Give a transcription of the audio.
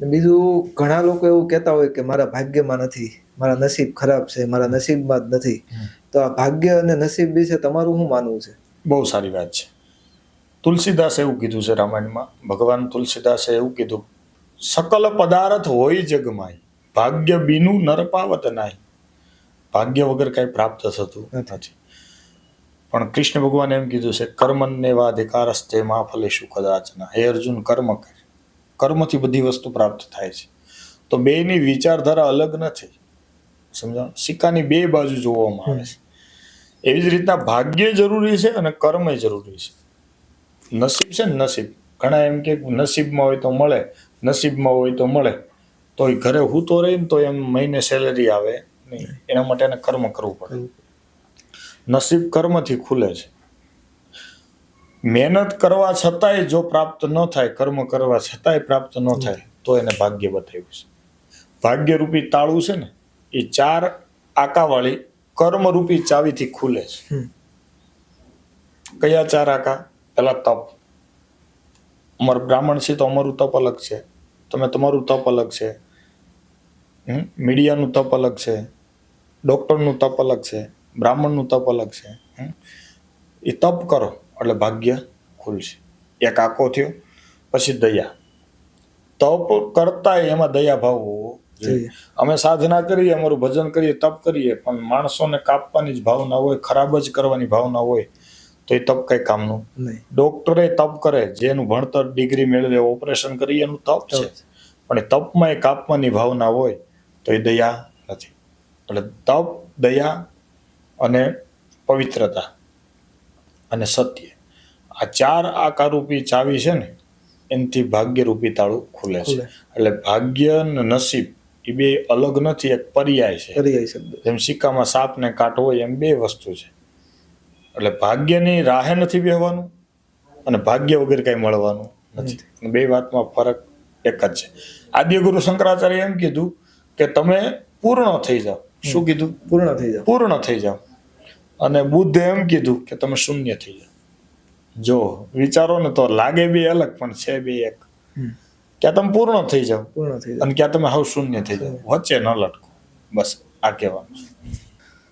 બીજું ઘણા લોકો એવું કહેતા હોય કે મારા ભાગ્યમાં નથી મારા નસીબ ખરાબ છે મારા નસીબમાં જ નથી. તો આ ભાગ્ય અને નસીબ વિશે તમારું શું માનવું છે? બહુ સારી વાત છે. તુલસીદાસે એવું કીધું છે રામાયણમાં ભગવાન તુલસીદાસે એવું કીધું સકલ પદાર્થ હોય જગમાય ભાગ્ય બીનું નરપાવત નાય. ભાગ્ય વગર કઈ પ્રાપ્ત થતું નથી. પણ કૃષ્ણ ભગવાને એમ કીધું છે કર્મને વા અધિકારસ્તે મા ફલેશું કદાચના હે અર્જુન કર્મ કર. કર્મથી બધી વસ્તુ પ્રાપ્ત થાય છે. તો બેની વિચારધારા અલગ નથી. સમજાણ? સિક્કાની બે બાજુ જોવામાં આવે છે. એવી જ રીતના ભાગ્ય જરૂરી છે અને કર્મ જરૂરી છે. નસીબ છે ને નસીબ. ઘણા એમ કે નસીબમાં હોય તો મળે નસીબમાં હોય તો મળે. તો ઘરે હું તો રહી ને તો એમ મહિને સેલેરી આવે નહીં. એના માટે એને કર્મ કરવું પડે. નસીબ કર્મથી ખુલે છે. મહેનત કરવા છતાંય જો પ્રાપ્ત ન થાય કર્મ કરવા છતાંય પ્રાપ્ત ન થાય તો એને ભાગ્ય બતાવ્યું છે. ભાગ્યરૂપી તાળું છે ને એ ચાર આકાવાળી કર્મરૂપી ચાવીથી ખુલે છે. કયા ચાર આકા? પેલા તપ. અમાર બ્રાહ્મણ છે તો અમારું તપ અલગ છે. તમે તમારું તપ અલગ છે. હમ? મીડિયાનું તપ અલગ છે. ડૉક્ટરનું તપ અલગ છે. બ્રાહ્મણનું તપ અલગ છે. હમ? એ તપ કરો. એટલે ભાગ્ય ખુલશે. એક આખો થયો પછી દયા. તપ કરતા એમાં દયા ભાવ હોવો જોઈએ. જોઈએ. અમે સાધના કરીએ અમારું ભજન કરીએ તપ કરીએ પણ માણસોને કાપવાની જ ભાવના હોય ખરાબ જ કરવાની ભાવના હોય તો એ તપ કઈ કામનું નહીં. ડોક્ટરે તપ કરે જેનું ભણતર ડિગ્રી મેળવે ઓપરેશન કરીએ એનું તપ છે. પણ એ તપમાં એ કાપવાની ભાવના હોય તો એ દયા નથી. એટલે તપ દયા અને પવિત્રતા. અને સત્ય. આ ચાર આકારરૂપી ચાવી છે ને એનાથી ભાગ્યરૂપી તાળું ખુલે છે. એટલે ભાગ્ય અને નસીબ એ બે અલગ નથી એક પર્યાય છે. પર્યાય શબ્દ. જેમ સિક્કામાં સાપ ને કાંટો હોય એમ બે વસ્તુ છે. એટલે ભાગ્યની રાહે નથી બેહવાનું અને ભાગ્ય વગર કઈ મળવાનું નથી. બે વાતમાં ફરક એક જ છે. આદ્ય ગુરુ શંકરાચાર્ય એમ કીધું કે તમે પૂર્ણ થઈ જાઓ. શું કીધું? પૂર્ણ થઈ જાઓ. પૂર્ણ થઈ જાઓ. અને બુદ્ધે એમ કીધું કે તમે શૂન્ય થઈ જાઓ. જો વિચારો ને તો લાગે બે અલગ પણ છે બે એક. ક્યાં તમે પૂર્ણ થઈ જાઓ. પૂર્ણ થઈ અને ક્યાં તમે હાવ શૂન્ય થઈ જાઓ. વચ્ચે ન લટકો. બસ આ કહેવાનું છે.